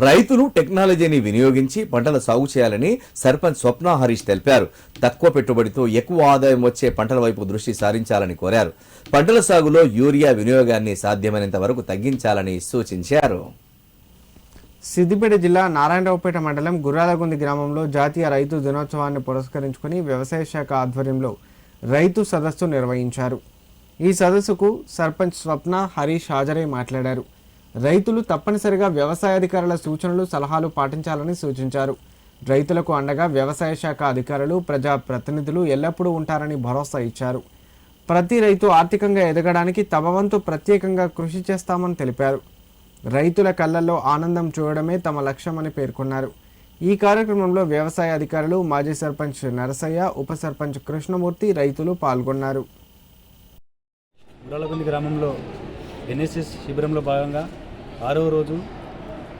రైతులు టెక్నాలజీని వినియోగించి పంటల సాగు చేయాలని సర్పంచ్ స్వప్న హరీష్ తెలిపారు. తక్కువ పెట్టుబడితో ఎక్కువ ఆదాయం వచ్చే పంటల వైపు దృష్టి సారించాలని కోరారు. పంటల సాగులో యూరియా వినియోగాన్ని సాధ్యమైనంత వరకు తగ్గించాలని సూచించారు. సిద్దిపేట జిల్లా నారాయణరావుపేట మండలం గుర్రాలగుంది గ్రామంలో జాతీయ రైతు దినోత్సవాన్ని పురస్కరించుకుని వ్యవసాయ శాఖ ఆధ్వర్యంలో రైతు సదస్సు నిర్వహించారు. ఈ సదస్సుకు సర్పంచ్ స్వప్న హరీష్ హాజరై మాట్లాడారు. రైతులు తప్పనిసరిగా వ్యవసాయ అధికారుల సూచనలు సలహాలు పాటించాలని సూచించారు. రైతులకు అండగా వ్యవసాయ శాఖ అధికారులు ప్రజా ప్రతినిధులు ఎల్లప్పుడూ ఉంటారని భరోసా ఇచ్చారు. ప్రతి రైతు ఆర్థికంగా ఎదగడానికి తమ వంతు ప్రత్యేకంగా కృషి చేస్తామని తెలిపారు. రైతుల కళ్ళల్లో ఆనందం చూడడమే తమ లక్ష్యమని పేర్కొన్నారు. ఈ కార్యక్రమంలో వ్యవసాయ అధికారులు మాజీ సర్పంచ్ నరసయ్య ఉప సర్పంచ్ కృష్ణమూర్తి రైతులు పాల్గొన్నారు. గ్రామంలో ఎన్ఎస్ఎస్ శిబిరంలో భాగంగా ఆరవ రోజు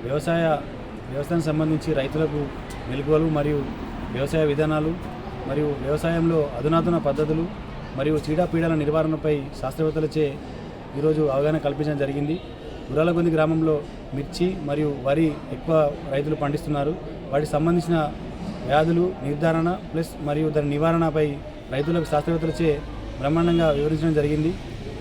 వ్యవసాయ వ్యవసాయం సంబంధించి రైతులకు మెలకువలు మరియు వ్యవసాయ విధానాలు మరియు వ్యవసాయంలో అధునాతన పద్ధతులు మరియు చీడపీడల నివారణపై శాస్త్రవేత్తలచే ఈరోజు అవగాహన కల్పించడం జరిగింది. గురాలగొంది గ్రామంలో మిర్చి మరియు వరి ఎక్కువ రైతులు పండిస్తున్నారు. వాటికి సంబంధించిన వ్యాధులు నిర్ధారణ ప్లస్ మరియు దాని నివారణపై రైతులకు శాస్త్రవేత్తలచే బ్రహ్మాండంగా వివరించడం జరిగింది.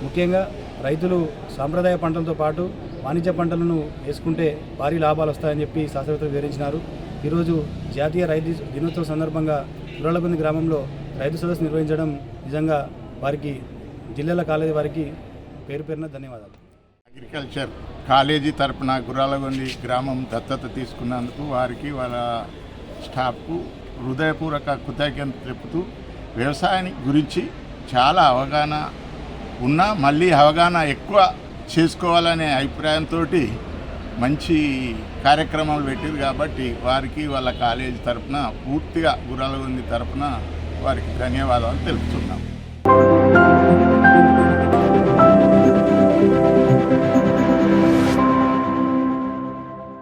ముఖ్యంగా రైతులు సాంప్రదాయ పంటలతో పాటు వాణిజ్య పంటలను వేసుకుంటే భారీ లాభాలు వస్తాయని చెప్పి శాస్త్రవేత్తలు వివరించినారు. ఈరోజు జాతీయ రైతు దినోత్సవం సందర్భంగా గుర్రాలగొంది గ్రామంలో రైతు సదస్సు నిర్వహించడం నిజంగా వారికి జిల్లాల కాలేజీ వారికి పేరు పేరున ధన్యవాదాలు. అగ్రికల్చర్ కాలేజీ తరపున గుర్రాలగొండి గ్రామం దత్తత తీసుకున్నందుకు వారికి వాళ్ళ స్టాఫ్కు హృదయపూర్వక కృతజ్ఞత తెలుపుతూ వ్యవసాయాన్ని గురించి చాలా అవగాహన ఉన్నా మళ్ళీ అవగాహన ఎక్కువ చేసుకోవాలనే అభిప్రాయంతో మంచి కార్యక్రమాలు పెట్టారు కాబట్టి వారికి వాళ్ళ కాలేజీ తరఫున పూర్తిగా గురాలగుంది తరఫున వారికి ధన్యవాదాలు తెలుపుతున్నాం.